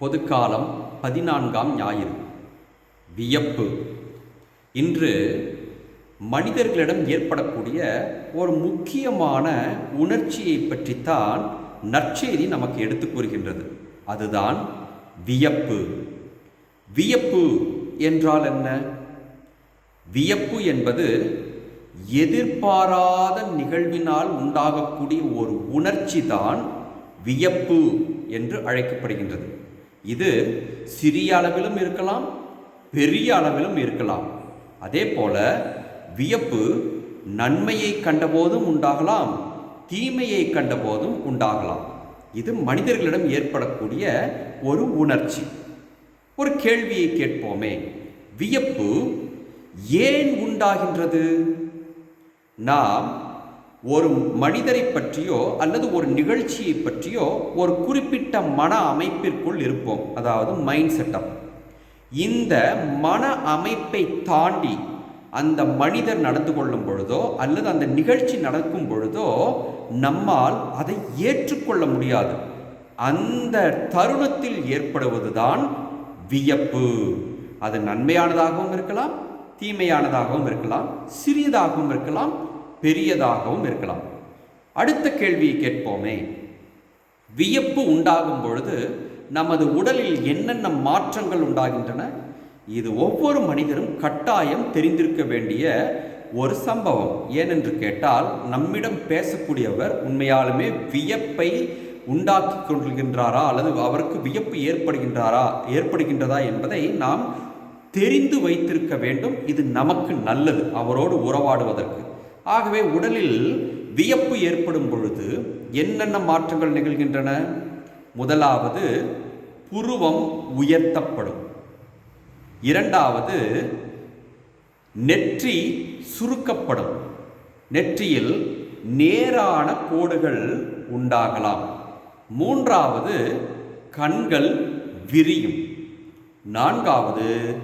பொதுக்காலம் பதினான்காம் ஞாயிறு. வியப்பு. இன்று மனிதர்களிடம் ஏற்படக்கூடிய ஒரு முக்கியமான உணர்ச்சியை பற்றித்தான் நற்செய்தி நமக்கு எடுத்து கூறுகின்றது. அதுதான் வியப்பு. வியப்பு என்றால் என்ன? வியப்பு என்பது எதிர்பாராத நிகழ்வினால் உண்டாகக்கூடிய ஒரு உணர்ச்சி தான் வியப்பு என்று அழைக்கப்படுகின்றது. இது சிறிய அளவிலும் இருக்கலாம் பெரிய அளவிலும் இருக்கலாம். அதே போல வியப்பு நன்மையை கண்டபோதும் உண்டாகலாம் தீமையை கண்டபோதும் உண்டாகலாம். இது மனிதர்களிடம் ஏற்படக்கூடிய ஒரு உணர்ச்சி. ஒரு கேள்வியை கேட்போமே வியப்பு ஏன் உண்டாகின்றது? நாம் ஒரு மனிதரை பற்றியோ அல்லது ஒரு நிகழ்ச்சியை பற்றியோ ஒரு குறிப்பிட்ட மன அமைப்பிற்குள் இருப்போம். அதாவது மைண்ட் செட்டப் இந்த மன அமைப்பை தாண்டி அந்த மனிதர் நடந்து கொள்ளும் பொழுதோ அல்லது அந்த நிகழ்ச்சி நடக்கும் பொழுதோ நம்மால் அதை ஏற்றுக்கொள்ள முடியாது. அந்த தருணத்தில் ஏற்படுவதுதான் வியப்பு. அது நன்மையானதாகவும் இருக்கலாம் தீமையானதாகவும் இருக்கலாம் சிறியதாகவும் இருக்கலாம் பெரியதாகவும் இருக்கலாம். அடுத்த கேள்வியை கேட்போமே. வியப்பு உண்டாகும் பொழுது நமது உடலில் என்னென்ன மாற்றங்கள் உண்டாகின்றன? இது ஒவ்வொரு மனிதரும் கட்டாயம் தெரிந்திருக்க வேண்டிய ஒரு சம்பவம். ஏனென்று கேட்டால் நம்மிடம் பேசக்கூடியவர் உண்மையாலுமே வியப்பை உண்டாக்கி கொள்கின்றாரா அல்லது அவருக்கு வியப்பு ஏற்படுகின்றாரா ஏற்படுகின்றதா என்பதை நாம் தெரிந்து வைத்திருக்க வேண்டும். இது நமக்கு நல்லது அவரோடு உறவாடுவதற்கு. ஆகவே உடலில் வியப்பு ஏற்படும் பொழுது என்னென்ன மாற்றங்கள் நிகழ்கின்றன? முதலாவது புருவம் உயர்த்தப்படும். இரண்டாவது நெற்றி சுருக்கப்படும். நெற்றியில் நேரான கோடுகள் உண்டாகலாம். மூன்றாவது கண்கள் விரியும். நான்காவது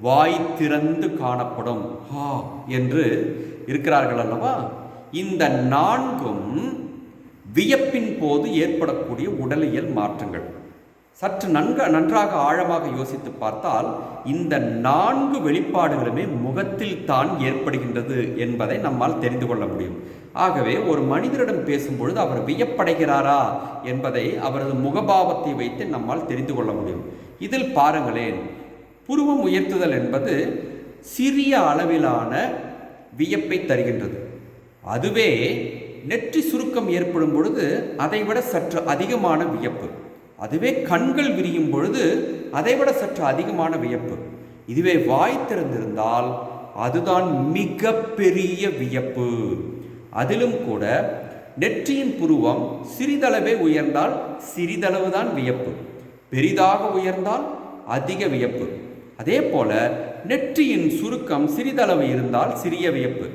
வாய் திறந்து காணப்படும். ஹா! என்று இருக்கிறார்கள் அல்லவா? இந்த நான்கும் வியப்பின் போது ஏற்படக்கூடிய உடலியல் மாற்றங்கள். சற்று நன்க நன்றாக ஆழமாக யோசித்து பார்த்தால் இந்த நான்கு வெளிப்பாடுகளுமே முகத்தில் தான் ஏற்படுகின்றது என்பதை நம்மால் தெரிந்து கொள்ள முடியும். ஆகவே ஒரு மனிதரிடம் பேசும்பொழுது அவர் வியப்படைகிறாரா என்பதை அவரது முகபாவத்தை வைத்து நம்மால் தெரிந்து கொள்ள முடியும். இதில் பாருங்களேன். புருவம் உயர்த்துதல் என்பது சிறிய அளவிலான வியப்பை தருகின்றது. அதுவே நெற்றி சுருக்கம் ஏற்படும் பொழுது அதைவிட சற்று அதிகமான வியப்பு. அதுவே கண்கள் விரியும் பொழுது அதைவிட சற்று அதிகமான வியப்பு. இதுவே வாய் திறந்திருந்தால் அதுதான் மிக பெரிய வியப்பு. அதிலும் கூட நெற்றியின் புருவம் சிறிதளவே உயர்ந்தால் சிறிதளவு தான் வியப்பு. பெரிதாக உயர்ந்தால் அதிக வியப்பு. அதே போல நெற்றியின் சுருக்கம் சிறிதளவு இருந்தால் சிறிய வியப்பு.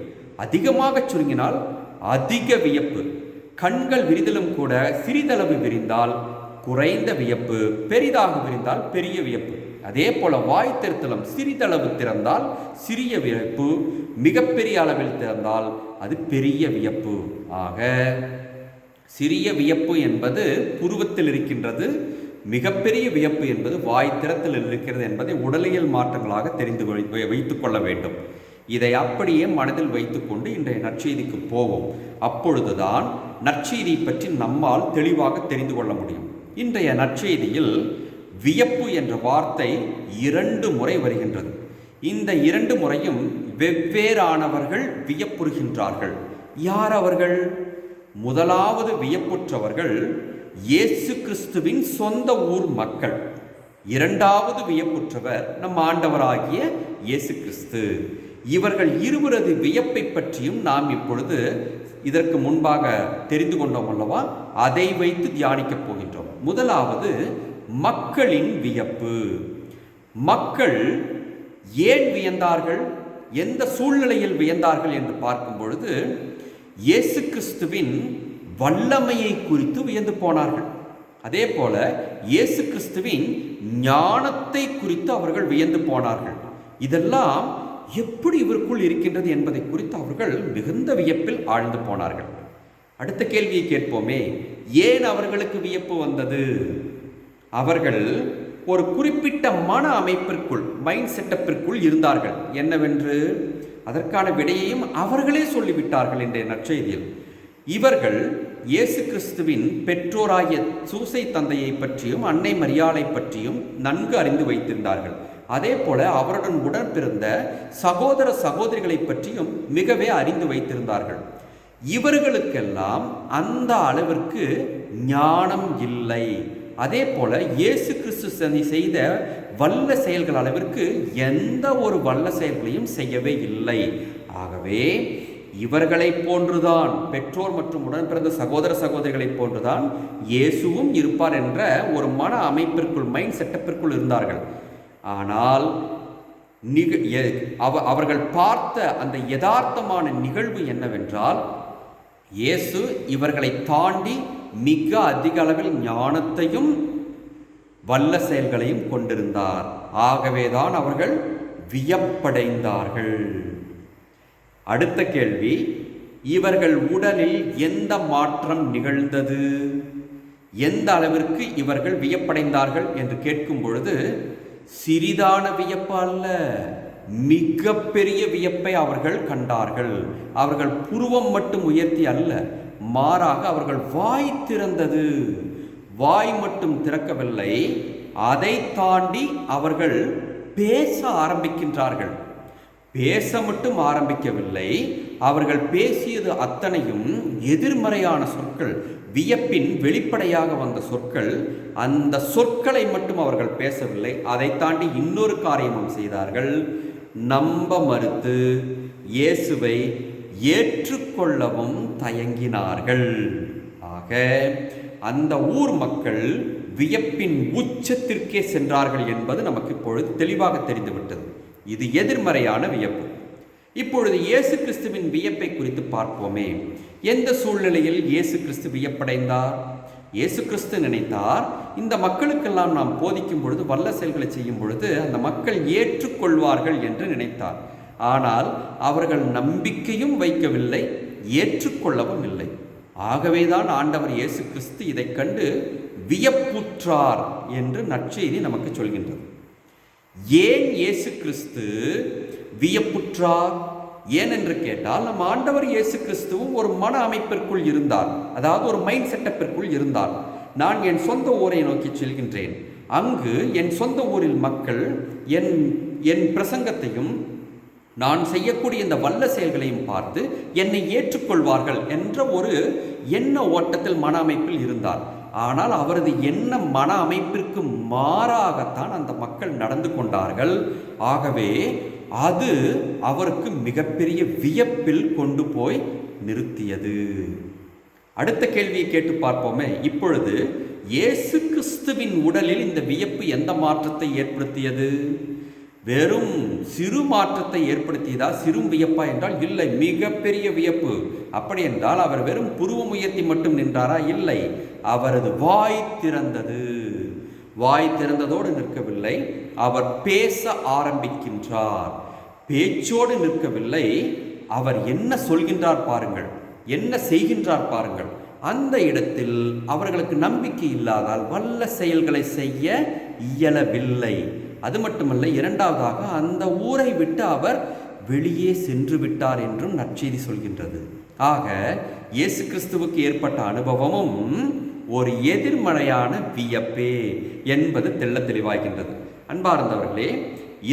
அதிகமாக சுருங்கினால் அதிக வியப்பு. கண்கள் விரிதலும் கூட சிறிதளவு விரிந்தால் குறைந்த வியப்பு. பெரிதாக விரிந்தால் பெரிய வியப்பு. அதே போல வாய் திருத்தலம் சிறிதளவு திறந்தால் சிறிய வியப்பு. மிகப்பெரிய அளவில் திறந்தால் அது பெரிய வியப்பு. ஆக சிறிய வியப்பு என்பது புருவத்தில் இருக்கின்றது மிகப்பெரிய வியப்பு என்பது வாய் திறத்தில் இருக்கிறது என்பதை உடலியல் மாற்றங்களாக தெரிந்து வைத்துக் கொள்ள வேண்டும். இதை அப்படியே மனதில் வைத்துக்கொண்டு இன்றைய நற்செய்திக்கு போவோம். அப்பொழுதுதான் நற்செய்தி பற்றி நம்மால் தெளிவாக தெரிந்து கொள்ள முடியும். இன்றைய நற்செய்தியில் வியப்பு என்ற வார்த்தை இரண்டு முறை வருகின்றது. இந்த இரண்டு முறையும் வெவ்வேறானவர்கள் வியப்புறுகின்றார்கள். யார் அவர்கள்? முதலாவது வியப்புற்றவர்கள் இயேசு கிறிஸ்துவின் சொந்த ஊர் மக்கள். இரண்டாவது வியப்புற்றவர் நம் ஆண்டவராகிய இயேசு கிறிஸ்து இவர்கள் இருவரது வியப்பை பற்றியும் நாம் இப்பொழுது இதற்கு முன்பாக தெரிந்து கொண்டோம் அல்லவா? அதை வைத்து தியானிக்கப் போகின்றோம். முதலாவது மக்களின் வியப்பு. மக்கள் ஏன் வியந்தார்கள்? எந்த சூழ்நிலையில் வியந்தார்கள் என்று பார்க்கும் பொழுது இயேசு கிறிஸ்துவின் வல்லமையை குறித்து வியந்து போனார்கள். அதே போல இயேசு கிறிஸ்துவின் ஞானத்தை குறித்து அவர்கள் வியந்து போனார்கள். இதெல்லாம் எப்படி இவருக்குள் இருக்கின்றது என்பதை குறித்து அவர்கள் மிகுந்த வியப்பில் ஆழ்ந்து போனார்கள். அடுத்த கேள்வியை கேட்போமே. ஏன் அவர்களுக்கு வியப்பு வந்தது? அவர்கள் ஒரு குறிப்பிட்ட மன அமைப்பிற்குள் மைண்ட் செட்டப்பிற்குள் இருந்தார்கள். என்னவென்று? அதற்கான விடையையும் அவர்களே சொல்லிவிட்டார்கள் என்ற நற்செய்தியில். இவர்கள் இயேசு கிறிஸ்துவின் பெற்றோராகிய சூசை தந்தையை பற்றியும் அன்னை மரியாளை பற்றியும் நன்கு அறிந்து வைத்திருந்தார்கள். அதே போல அவருடன் உடன் பிறந்த சகோதர சகோதரிகளை பற்றியும் மிகவே அறிந்து வைத்திருந்தார்கள். இவர்களுக்கெல்லாம் அந்த அளவிற்கு ஞானம் இல்லை. அதே போல இயேசு கிறிஸ்து செய்த வல்ல செயல்கள் அளவிற்கு எந்த ஒரு வல்ல செயல்களையும் செய்யவே இல்லை. ஆகவே இவர்களைப் போன்றுதான் பெற்றோர் மற்றும் உடன் பிறந்த சகோதர சகோதரிகளைப் போன்றுதான் இயேசுவும் இருப்பார் என்ற ஒரு மன அமைப்பிற்குள் மைண்ட் செட்டப்பிற்குள் இருந்தார்கள். ஆனால் நிக அவ அவர்கள் பார்த்த அந்த யதார்த்தமான நிகழ்வு என்னவென்றால் இயேசு இவர்களை தாண்டி மிக அதிக அளவில் ஞானத்தையும் வல்ல செயல்களையும் கொண்டிருந்தார். ஆகவேதான் அவர்கள் வியப்படைந்தார்கள். அடுத்த கேள்வி இவர்கள் உடலில் எந்த மாற்றம் நிகழ்ந்தது? எந்த அளவிற்கு இவர்கள் வியப்படைந்தார்கள் என்று கேட்கும் பொழுது சிறிதான வியப்பு அல்ல மிகப்பெரிய வியப்பை அவர்கள் கண்டார்கள். அவர்கள் புருவம் மட்டும் உயர்த்தி அல்ல மாறாக அவர்கள் வாய் திறந்தது. வாய் மட்டும் திறக்கவில்லை அதை தாண்டி அவர்கள் பேச ஆரம்பிக்கின்றார்கள். பேச மட்டும் ஆரம்பிக்கவில்லை. அவர்கள் பேசியது அத்தனையும் எதிர்மறையான சொற்கள் வியப்பின் வெளிப்படையாக வந்த சொற்கள். அந்த சொற்களை மட்டும் அவர்கள் பேசவில்லை. அதை தாண்டி இன்னொரு காரியமும் செய்தார்கள். நம்ப மறுத்து இயேசுவை ஏற்றுக்கொள்ளவும் தயங்கினார்கள். ஆக அந்த ஊர் மக்கள் வியப்பின் உச்சத்திற்கே சென்றார்கள் என்பது நமக்கு இப்பொழுது தெளிவாக தெரிந்துவிட்டது. இது எதிர்மறையான வியப்பு. இப்பொழுது இயேசு கிறிஸ்துவின் வியப்பை குறித்து பார்ப்போமே. எந்த சூழ்நிலையில் இயேசு கிறிஸ்து வியப்படைந்தார்? இயேசு கிறிஸ்து நினைத்தார் இந்த மக்களுக்கெல்லாம் நாம் போதிக்கும் பொழுது வல்ல செயல்களை செய்யும் பொழுது அந்த மக்கள் ஏற்றுக்கொள்வார்கள் என்று நினைத்தார். ஆனால் அவர்கள் நம்பிக்கையும் வைக்கவில்லை ஏற்றுக்கொள்ளவும் இல்லை. ஆகவேதான் ஆண்டவர் இயேசு கிறிஸ்து இதைக் கண்டு வியப்புற்றார் என்று நற்செய்தி நமக்கு சொல்கின்றது. ஏன் இயேசு கிறிஸ்து வியப்புற்றார்? ஏன் என்று கேட்டால் நம் ஆண்டவர் இயேசு கிறிஸ்துவும் ஒரு மன அமைப்பிற்குள் இருந்தார். அதாவது ஒரு மைண்ட் செட்டப்பிற்குள் இருந்தார். நான் என் சொந்த ஊரை நோக்கி செல்கின்றேன். அங்கு என் சொந்த ஊரில் மக்கள் என் என் பிரசங்கத்தையும் நான் செய்யக்கூடிய இந்த வல்ல செயல்களையும் பார்த்து என்னை ஏற்றுக்கொள்வார்கள் என்ற ஒரு எண்ண ஓட்டத்தில் மன அமைப்பில் இருந்தார். ஆனால் அவரது எண்ண மன அமைப்பிற்கு மாறாகத்தான் அந்த மக்கள் நடந்து கொண்டார்கள். ஆகவே அது அவருக்கு மிகப்பெரிய வியப்பில் கொண்டு போய் நிறுத்தியது. அடுத்த கேள்வியை கேட்டு பார்ப்போமே. இப்பொழுது இயேசு கிறிஸ்துவின் உடலில் இந்த வியப்பு எந்த மாற்றத்தை ஏற்படுத்தியது? வெறும் சிறு மாற்றத்தை ஏற்படுத்தியதா? சிறு வியப்பா என்றால் இல்லை மிகப்பெரிய வியப்பு. அப்படி என்றால் அவர் வெறும் புருவம் உயர்த்தி மட்டும் நின்றாரா? இல்லை. அவரது வாய் திறந்தது. வாய் திறந்ததோடு நிற்கவில்லை. அவர் பேச ஆரம்பிக்கின்றார். பேச்சோடு நிற்கவில்லை. அவர் என்ன சொல்கின்றார் பாருங்கள். என்ன செய்கின்றார் பாருங்கள். அந்த இடத்தில் அவர்களுக்கு நம்பிக்கை இல்லாதால் வல்ல செயல்களை செய்ய இயலவில்லை. அது மட்டுமல்ல இரண்டாவதாக அந்த ஊரை விட்டு அவர் வெளியே சென்று விட்டார் என்றும் நற்செய்தி சொல்கின்றது. ஆக இயேசு கிறிஸ்துவுக்கு ஏற்பட்ட அனுபவமும் ஒரு எதிர்மறையான வியப்பே என்பது தெள்ள தெளிவாகின்றது. அன்பார்ந்தவர்களே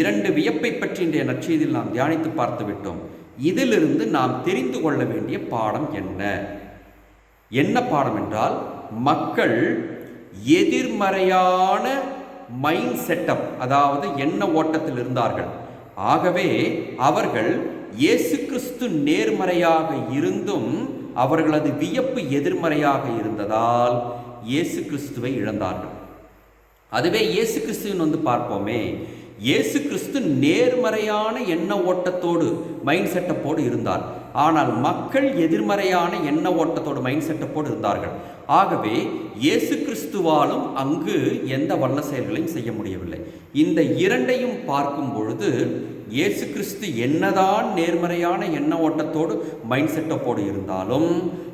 இரண்டு வியப்பை பற்றி இன்றைய நற்செய்தியில் நாம் தியானித்து பார்த்து விட்டோம். இதிலிருந்து நாம் தெரிந்து கொள்ள வேண்டிய பாடம் என்ன? என்ன பாடம் என்றால் மக்கள் எதிர்மறையான மைண்ட் செட்டப் அதாவது எண்ண ஓட்டத்தில் இருந்தார்கள். ஆகவே அவர்கள் இயேசு கிறிஸ்து நேர்மறையாக இருந்தும் அவர்களது வியப்பு எதிர்மறையாக இருந்ததால் இயேசு கிறிஸ்துவை இழந்தார்கள். அதுவே இயேசு கிறிஸ்துவின் வந்து பார்ப்போமே இயேசு கிறிஸ்து நேர்மறையான எண்ண ஓட்டத்தோடு மைண்ட் செட்டப்போடு இருந்தார். ஆனால் மக்கள் எதிர்மறையான எண்ண ஓட்டத்தோடு மைண்ட் செட்டப்போடு இருந்தார்கள். ஆகவே இயேசு கிறிஸ்துவாலும் அங்கு எந்த வல்ல செயல்களையும் செய்ய முடியவில்லை. இந்த இரண்டையும் பார்க்கும் பொழுது இயேசு கிறிஸ்து என்னதான் நேர்மறையான எண்ண ஓட்டத்தோடு மைண்ட் செட்டப்போடு இருந்தாலும்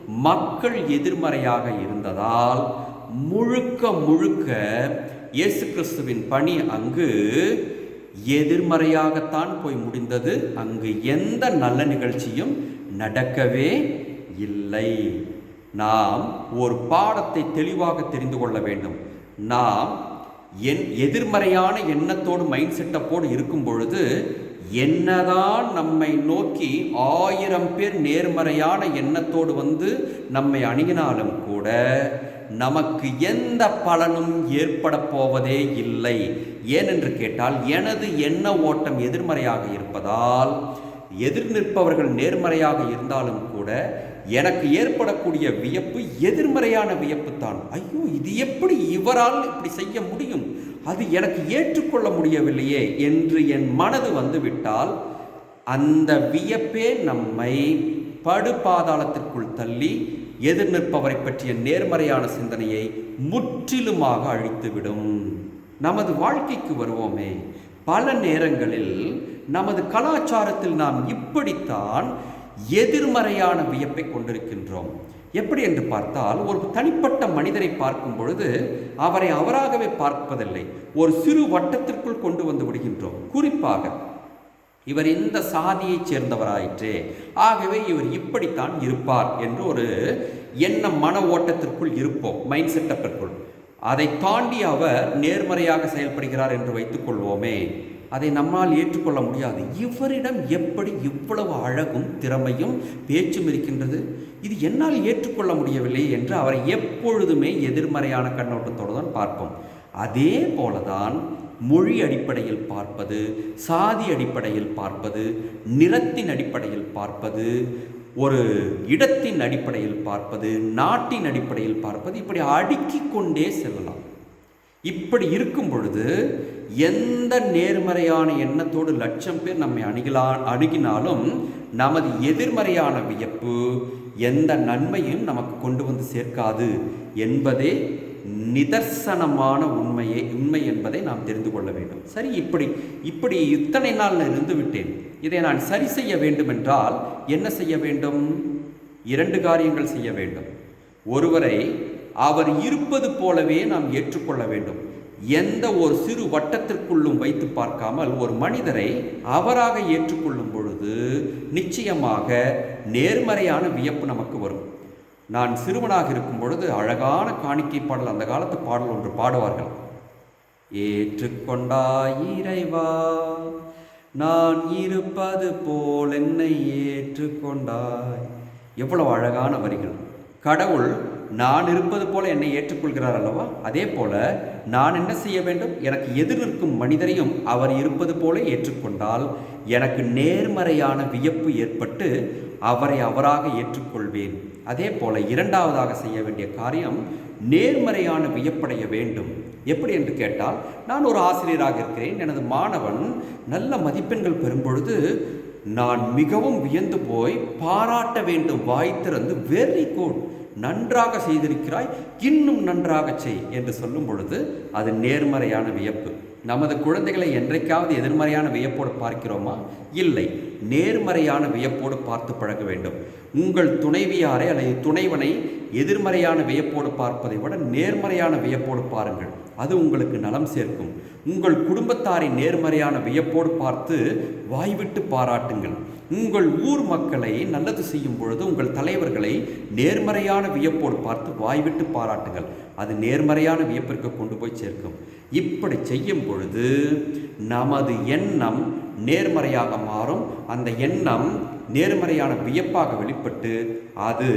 மக்கள் எதிர்மறையாக இருந்ததால் முழுக்க முழுக்க இயேசு கிறிஸ்துவின் பணி அங்கு எதிர்மறையாகத்தான் போய் முடிந்தது. அங்கு எந்த நல்ல நிகழ்ச்சியும் நடக்கவே இல்லை. நாம் ஒரு பாடத்தை தெளிவாக தெரிந்து கொள்ள வேண்டும். நாம் என் எதிர்மறையான எண்ணத்தோடு மைண்ட் செட்டப்போடு இருக்கும் பொழுது என்னதான் நம்மை நோக்கி ஆயிரம் பேர் நேர்மறையான எண்ணத்தோடு வந்து நம்மை அணுகினாலும் கூட நமக்கு எந்த பலனும் ஏற்பட போவதே இல்லை. ஏனென்று கேட்டால் எனது எண்ண ஓட்டம் எதிர்மறையாக இருப்பதால் எதிர் நிற்பவர்கள் நேர்மறையாக இருந்தாலும் கூட எனக்கு ஏற்படக்கூடிய வியப்பு எதிர்மறையான வியப்பு தான் ஐயோ இது எப்படி இவரால் இப்படி செய்ய முடியும்? அது எனக்கு ஏற்றுக்கொள்ள முடியவில்லையே என்று என் மனது வந்துவிட்டால் அந்த வியப்பே நம்மை படுபாதாளத்திற்குள் தள்ளி எதிர் நிற்பவரை பற்றிய நேர்மறையான சிந்தனையை முற்றிலுமாக அழித்துவிடும். நமது வாழ்க்கைக்கு வருவோமே. பல நேரங்களில் நமது கலாச்சாரத்தில் நாம் இப்படித்தான் எதிர்மறையான வியப்பை கொண்டிருக்கின்றோம். எப்படி என்று பார்த்தால் ஒரு தனிப்பட்ட மனிதரை பார்க்கும் பொழுது அவரை அவராகவே பார்ப்பதில்லை. ஒரு சிறு வட்டத்திற்குள் கொண்டு வந்து விடுகின்றோம். குறிப்பாக இவர் இந்த சாதியைச் சேர்ந்தவராயிற்றே. ஆகவே இவர் இப்படித்தான் இருப்பார் என்று ஒரு எண்ண மன ஓட்டத்திற்குள் இருப்போம் மைண்ட் செட்டப்பிற்குள் அதை தாண்டி அவர் நேர்மறையாக செயல்படுகிறார் என்று வைத்துக் கொள்வோமே. அதை நம்மால் ஏற்றுக்கொள்ள முடியாது. இவரிடம் எப்படி இவ்வளவு அழகும் திறமையும் பேச்சும் இருக்கின்றது? இது என்னால் ஏற்றுக்கொள்ள முடியவில்லை என்று அவரை எப்பொழுதுமே எதிர்மறையான கண்ணோட்டத்தோடு தான் பார்ப்போம். அதே போலதான் மொழி அடிப்படையில் பார்ப்பது சாதி அடிப்படையில் பார்ப்பது நிறத்தின் அடிப்படையில் பார்ப்பது ஒரு இடத்தின் அடிப்படையில் பார்ப்பது நாட்டின் அடிப்படையில் பார்ப்பது இப்படி அடுக்கி கொண்டே செல்லலாம். இப்படி இருக்கும் பொழுது எந்த நேர்மறையான எண்ணத்தோடு லட்சம் பேர் நம்மை அணுகலா அணுகினாலும் நமது எதிர்மறையான வியப்பு எந்த நன்மையும் நமக்கு கொண்டு வந்து சேர்க்காது என்பதே நிதர்சனமான உண்மையை உண்மை என்பதை நாம் தெரிந்து கொள்ள வேண்டும். சரி இப்படி இப்படி இத்தனை நாள் நான் இருந்து விட்டேன். இதை நான் சரி செய்ய வேண்டுமென்றால் என்ன செய்ய வேண்டும்? இரண்டு காரியங்கள் செய்ய வேண்டும். ஒருவரை அவர் இருப்பது போலவே நாம் ஏற்றுக்கொள்ள வேண்டும். எந்த ஒரு சிறு வட்டத்திற்குள்ளும் வைத்து பார்க்காமல் ஒரு மனிதரை அவராக ஏற்றுக்கொள்ளும் பொழுது நிச்சயமாக நேர்மறையான வியப்பு நமக்கு வரும். நான் சிறுவனாக இருக்கும் பொழுது அழகான காணிக்கை பாடல் அந்த காலத்து பாடல் ஒன்று பாடுவார்கள். ஏற்றுக்கொண்டாய் இறைவா நான் இருப்பது போல் என்னை ஏற்றுக்கொண்டாய் எவ்வளவு அழகான வரிகள். கடவுள் நான் இருப்பது போல என்னை ஏற்றுக்கொள்கிறார் அல்லவா? அதே போல நான் என்ன செய்ய வேண்டும்? எனக்கு எதிர் நிற்கும் மனிதரையும் அவர் இருப்பது போல ஏற்றுக்கொண்டால் எனக்கு நேர்மறையான வியப்பு ஏற்பட்டு அவரை அவராக ஏற்றுக்கொள்வேன். அதே போல இரண்டாவதாக செய்ய வேண்டிய காரியம் நேர்மறையான வியப்படைய வேண்டும். எப்படி என்று கேட்டால் நான் ஒரு ஆசிரியராக இருக்கிறேன். எனது மாணவன் நல்ல மதிப்பெண்கள் பெறும்பொழுது நான் மிகவும் வியந்து போய் பாராட்ட வேண்டும். வாய் திறந்து வெரி குட். நன்றாக செய்திருக்கிறாய் இன்னும் நன்றாக செய் என்று சொல்லும் பொழுது அது நேர்மறையான வியப்பு. நமது குழந்தைகளை என்றைக்காவது எதிர்மறையான வியப்போடு பார்க்கிறோமா? இல்லை. நேர்மறையான வியப்போடு பார்த்து பழக வேண்டும். உங்கள் துணைவியாரை அல்லது துணைவனை எதிர்மறையான வியப்போடு பார்ப்பதை விட நேர்மறையான வியப்போடு பாருங்கள். அது உங்களுக்கு நலம் சேர்க்கும். உங்கள் குடும்பத்தாரை நேர்மறையான வியப்போடு பார்த்து வாய்விட்டு பாராட்டுங்கள். உங்கள் ஊர் மக்களை நல்லது செய்யும் பொழுது உங்கள் தலைவர்களை நேர்மறையான வியப்போடு பார்த்து வாய்விட்டு பாராட்டுங்கள். அது நேர்மறையான வியப்பிற்கு கொண்டு போய் சேர்க்கும். இப்படி செய்யும் பொழுது நமது எண்ணம் நேர்மறையாக மாறும். அந்த எண்ணம் நேர்மறையான வியப்பாக வெளிப்பட்டு அது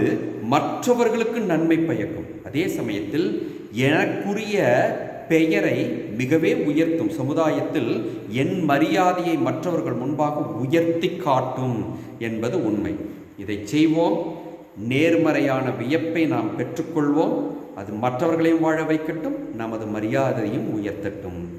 மற்றவர்களுக்கு நன்மை பயக்கும். அதே சமயத்தில் எனக்குரிய பெயரை மிகவே உயர்த்தும் சமுதாயத்தில் என் மரியாதையை மற்றவர்கள் முன்பாக உயர்த்தி காட்டும் என்பது உண்மை. இதை செய்வோம். நேர்மறையான வியப்பை நாம் பெற்றுக்கொள்வோம். அது மற்றவர்களையும் வாழ வைக்கட்டும். நமது மரியாதையும் உயர்த்தட்டும்.